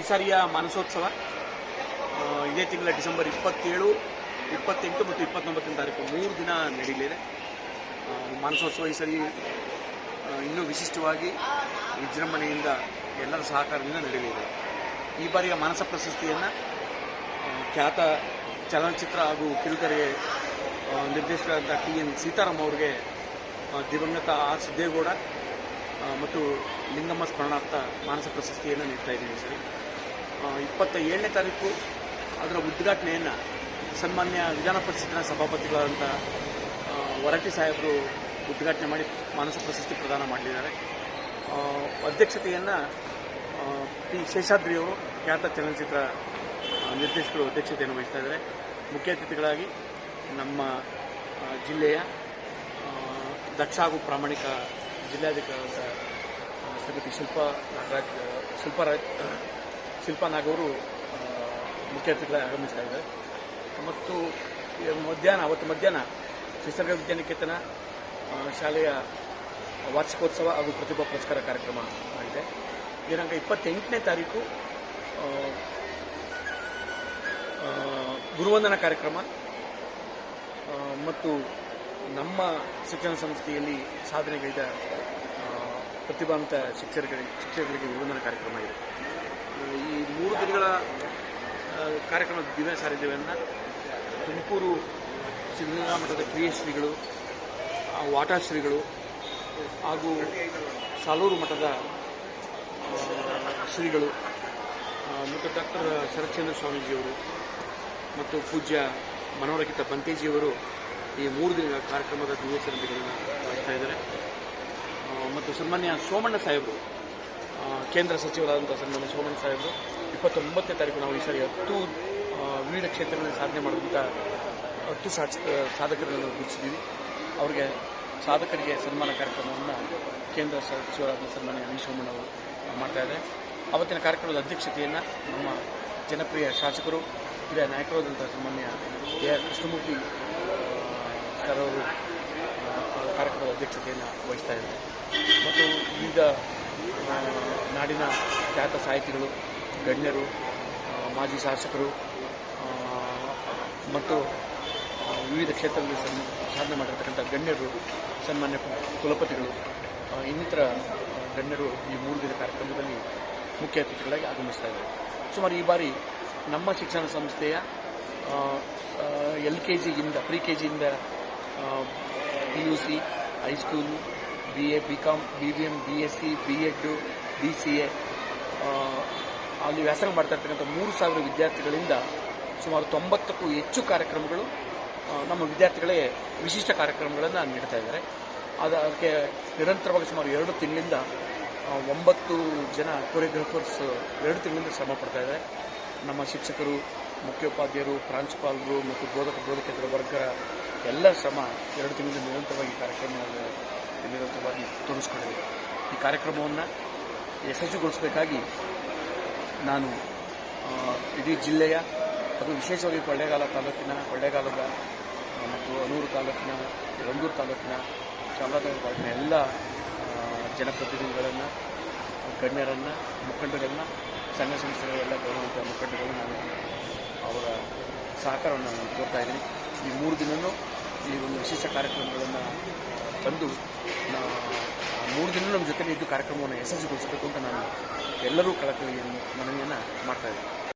ಈ ಸಾರಿಯ ಮಾನಸೋತ್ಸವ ಇದೇ ತಿಂಗಳ ಡಿಸೆಂಬರ್ ಇಪ್ಪತ್ತೇಳು, ಇಪ್ಪತ್ತೆಂಟು ಮತ್ತು ಇಪ್ಪತ್ತೊಂಬತ್ತನೇ ತಾರೀಕು ಮೂರು ದಿನ ನಡೀಲಿದೆ. ಮಾನಸೋತ್ಸವ ಈ ಸರಿ ಇನ್ನೂ ವಿಶಿಷ್ಟವಾಗಿ ವಿಜೃಂಭಣೆಯಿಂದ ಎಲ್ಲರ ಸಹಕಾರದಿಂದ ನಡೆಯಲಿದೆ ಈ ಬಾರಿಯ ಮಾನಸ ಪ್ರಶಸ್ತಿಯನ್ನು ಖ್ಯಾತ ಚಲನಚಿತ್ರ ಹಾಗೂ ಕಿರುತೆರೆ ನಿರ್ದೇಶಕರಾದಂಥ ನಿರ್ದೇಶಕರಾದ ಟಿ ಎನ್ ಸೀತಾರಾಮ್ ಅವರಿಗೆ ದಿವಂಗತ ಆರ್ ಸಿದ್ದೇಗೌಡ ಮತ್ತು ಲಿಂಗಮ್ಮ ಸ್ಮರಣಾರ್ಥ ಮಾನಸ ಪ್ರಶಸ್ತಿಯನ್ನು ನೀಡ್ತಾ ಇದ್ದೀವಿ ಸರಿ. ಇಪ್ಪತ್ತ ಏಳನೇ ತಾರೀಕು ಅದರ ಉದ್ಘಾಟನೆಯನ್ನು ಸನ್ಮಾನ್ಯ ವಿಧಾನ ಪರಿಷತ್ತಿನ ಸಭಾಪತಿಗಳಾದಂಥ ವರಟಿ ಸಾಹೇಬರು ಉದ್ಘಾಟನೆ ಮಾಡಿ ಮಾನಸ ಪ್ರಶಸ್ತಿ ಪ್ರದಾನ ಮಾಡಲಿದ್ದಾರೆ. ಅಧ್ಯಕ್ಷತೆಯನ್ನು ಪಿ ಶೇಷಾದ್ರಿಯವರು ಖ್ಯಾತ ಚಲನಚಿತ್ರ ನಿರ್ದೇಶಕರು ಅಧ್ಯಕ್ಷತೆಯನ್ನು ವಹಿಸ್ತಾ ಇದ್ದಾರೆ. ಮುಖ್ಯ ಅತಿಥಿಗಳಾಗಿ ನಮ್ಮ ಜಿಲ್ಲೆಯ ದಕ್ಷ ಹಾಗೂ ಪ್ರಾಮಾಣಿಕ ಜಿಲ್ಲಾಧಿಕಾರಿ ಶ್ರೀಮತಿ ಶಿಲ್ಪ ನಾಗರಾಜ್ ಶಿಲ್ಪಾರಾಜ್ ಶಿಲ್ಪಾ ನಾಗ್ ಅವರು ಮುಖ್ಯ ಅತಿಥಿಗಳಾಗಿ ಆಗಮಿಸ್ತಾ ಇದ್ದಾರೆ. ಮತ್ತು ಮಧ್ಯಾಹ್ನ, ಅವತ್ತು ಮಧ್ಯಾಹ್ನ ನಿಸರ್ಗ ವಿದ್ಯಾನಿಕೇತನ ಶಾಲೆಯ ವಾರ್ಷಿಕೋತ್ಸವ ಹಾಗೂ ಪ್ರತಿಭಾ ಪುರಸ್ಕಾರ ಕಾರ್ಯಕ್ರಮ ಆಗಿದೆ. ದಿನಾಂಕ ಇಪ್ಪತ್ತೆಂಟನೇ ತಾರೀಕು ಗುರುವಂದನಾ ಕಾರ್ಯಕ್ರಮ ಮತ್ತು ನಮ್ಮ ಶಿಕ್ಷಣ ಸಂಸ್ಥೆಯಲ್ಲಿ ಸಾಧನೆಗೈದ ಪ್ರತಿಭಾವಂತ ಶಿಕ್ಷಕರಿಗೆ ಶಿಕ್ಷಕರಿಗೆ ಗುರುವಂದನ ಕಾರ್ಯಕ್ರಮ ಇದೆ. ಆ, ಕಾರ್ಯಕ್ರಮದ ದಿವ್ಯ ಸಾರಿಧ್ಯವನ್ನು ತುಮಕೂರು ಸಿದ್ಧಗಂಗಾ ಮಠದ ಕ್ರಿಯಶ್ರೀಗಳು ವಾಟಾಶ್ರೀಗಳು ಹಾಗೂ ಸಾಲೂರು ಮಠದ ಶ್ರೀಗಳು ಮತ್ತು ಡಾಕ್ಟರ್ ಶರತ್ಚಂದ್ರ ಸ್ವಾಮೀಜಿಯವರು ಮತ್ತು ಪೂಜ್ಯ ಮನೋರಕಿತ ಬಂತೇಜಿಯವರು ಈ ಮೂರು ದಿನಗಳ ಕಾರ್ಯಕ್ರಮದ ದಿವ್ಯ ಸರದಿಗಳನ್ನು ವಹಿಸ್ತಾ ಇದ್ದಾರೆ ಮತ್ತು ಸನ್ಮಾನ್ಯ ಸೋಮಣ್ಣ ಸಾಹೇಬರು ಕೇಂದ್ರ ಸಚಿವರಾದಂಥ ಸನ್ಮಾನ್ಯ ಸೋಮಣ್ಣ ಸಾಹೇಬರು ಇಪ್ಪತ್ತೊಂಬತ್ತನೇ ತಾರೀಕು ನಾವು ಈ ಸಾರಿ ಹತ್ತು ವಿವಿಧ ಕ್ಷೇತ್ರಗಳಲ್ಲಿ ಸಾಧನೆ ಮಾಡುವಂಥ ಹತ್ತು ಸಾಚ ಸಾಧಕರನ್ನು ಗುರುತಿಸಿದ್ದೀವಿ. ಅವರಿಗೆ ಸಾಧಕರಿಗೆ ಸನ್ಮಾನ ಕಾರ್ಯಕ್ರಮವನ್ನು ಕೇಂದ್ರ ಸಚಿವರಾದ ಸನ್ಮಾನ್ಯ ವಿ. ಸೋಮಣ್ಣ ಅವರು ಮಾಡ್ತಾ ಇದ್ದಾರೆ. ಅವತ್ತಿನ ಕಾರ್ಯಕ್ರಮದ ಅಧ್ಯಕ್ಷತೆಯನ್ನು ನಮ್ಮ ಜನಪ್ರಿಯ ಶಾಸಕರು, ಹಿರಿಯ ನಾಯಕರಾದಂಥ ಸನ್ಮಾನ್ಯ ಎ ಆರ್. ಕೃಷ್ಣಮೂರ್ತಿ ಸರವರು ಸರ್ ಅವರು ಕಾರ್ಯಕ್ರಮದ ಅಧ್ಯಕ್ಷತೆಯನ್ನು ವಹಿಸ್ತಾ ಇದ್ದಾರೆ. ಮತ್ತು ವಿವಿಧ ನಾಡಿನ ಖ್ಯಾತ ಸಾಹಿತಿಗಳು ಗಣ್ಯರು ಮಾಜಿ ಶಾಸಕರು ಮತ್ತು ವಿವಿಧ ಕ್ಷೇತ್ರದಲ್ಲಿ ಸಾಧನೆ ಮಾಡಿರ್ತಕ್ಕಂಥ ಗಣ್ಯರು, ಸನ್ಮಾನ್ಯ ಕುಲಪತಿಗಳು ಇನ್ನಿತರ ಗಣ್ಯರು ಈ ಮೂರು ದಿನ ಕಾರ್ಯಕ್ರಮದಲ್ಲಿ ಮುಖ್ಯ ಅತಿಥಿಗಳಾಗಿ ಆಗಮಿಸ್ತಾ ಇದ್ದಾರೆ. ಸುಮಾರು ಈ ಬಾರಿ ನಮ್ಮ ಶಿಕ್ಷಣ ಸಂಸ್ಥೆಯ ಎಲ್ ಕೆ ಜಿಯಿಂದ pre K ಜಿಯಿಂದ P U C, high school, B A, B Com B B M B S C, B Ed B C A ಅಲ್ಲಿ ವ್ಯಾಸಂಗ ಮಾಡ್ತಾ ಇರ್ತಕ್ಕಂಥ ಮೂರು ಸಾವಿರ ವಿದ್ಯಾರ್ಥಿಗಳಿಂದ ಸುಮಾರು ತೊಂಬತ್ತಕ್ಕೂ ಹೆಚ್ಚು ಕಾರ್ಯಕ್ರಮಗಳು ನಮ್ಮ ವಿದ್ಯಾರ್ಥಿಗಳಿಗೆ ವಿಶಿಷ್ಟ ಕಾರ್ಯಕ್ರಮಗಳನ್ನು ನೀಡ್ತಾ ಇದ್ದಾರೆ. ಅದು, ಅದಕ್ಕೆ ನಿರಂತರವಾಗಿ ಸುಮಾರು ಎರಡು ತಿಂಗಳಿಂದ ಒಂಬತ್ತು ಜನ ಕೊರಿಯೋಗ್ರಾಫರ್ಸ್ ಎರಡು ತಿಂಗಳಿಂದ ಶ್ರಮ ಪಡ್ತಾ ಇದ್ದಾರೆ. ನಮ್ಮ ಶಿಕ್ಷಕರು, ಮುಖ್ಯೋಪಾಧ್ಯಾಯರು, ಪ್ರಾಂಶುಪಾಲರು ಮತ್ತು ಬೋಧಕ, ಬೋಧಕೇತರ ವರ್ಗರ ಎಲ್ಲ ಶ್ರಮ ಎರಡು ತಿಂಗಳಿಂದ ನಿರಂತರವಾಗಿ ಕಾರ್ಯಕ್ರಮವನ್ನು ನಿರಂತರವಾಗಿ ತೋರಿಸ್ಕೊಂಡಿದೆ. ಈ ಕಾರ್ಯಕ್ರಮವನ್ನು ಯಶಸ್ವಿಗೊಳಿಸಬೇಕಾಗಿ ನಾನು ಇಡೀ ಜಿಲ್ಲೆಯ, ಅದು ವಿಶೇಷವಾಗಿ ಕೊಳ್ಳೇಗಾಲ ತಾಲೂಕಿನ, ಕೊಳ್ಳೇಗಾಲದ ಮತ್ತು ಅನೂರು ತಾಲೂಕಿನ, ರಂಗೂರು ತಾಲೂಕಿನ, ಚಾಮರಾಜನಗರ ತಾಲೂಕಿನ ಎಲ್ಲ ಜನಪ್ರತಿನಿಧಿಗಳನ್ನು, ಗಣ್ಯರನ್ನು, ಮುಖಂಡರನ್ನು ಸಣ್ಣ ಸಂಸ್ಥೆಗಳೆಲ್ಲ ಗೌರವಂತ ಮುಖಂಡರನ್ನು ನಾನು ಅವರ ಸಹಕಾರವನ್ನು ನಾನು ಕೋರ್ತಾ ಇದ್ದೀನಿ. ಈ ಮೂರು ದಿನವೂ ಈ ಒಂದು ವಿಶೇಷ ಕಾರ್ಯಕ್ರಮಗಳನ್ನು ತಂದು ಮೂರು ದಿನ ನಮ್ಮ ಜೊತೆಲಿ ಇದ್ದು ಕಾರ್ಯಕ್ರಮವನ್ನು ಯಶಸ್ವಿಗೊಳಿಸಬೇಕು ಅಂತ ನಾನು ಎಲ್ಲರೂ ಕಳಕಳಿಯನ್ನು ಮನವಿಯನ್ನು ಮಾಡ್ತಾ ಇದ್ದೀನಿ.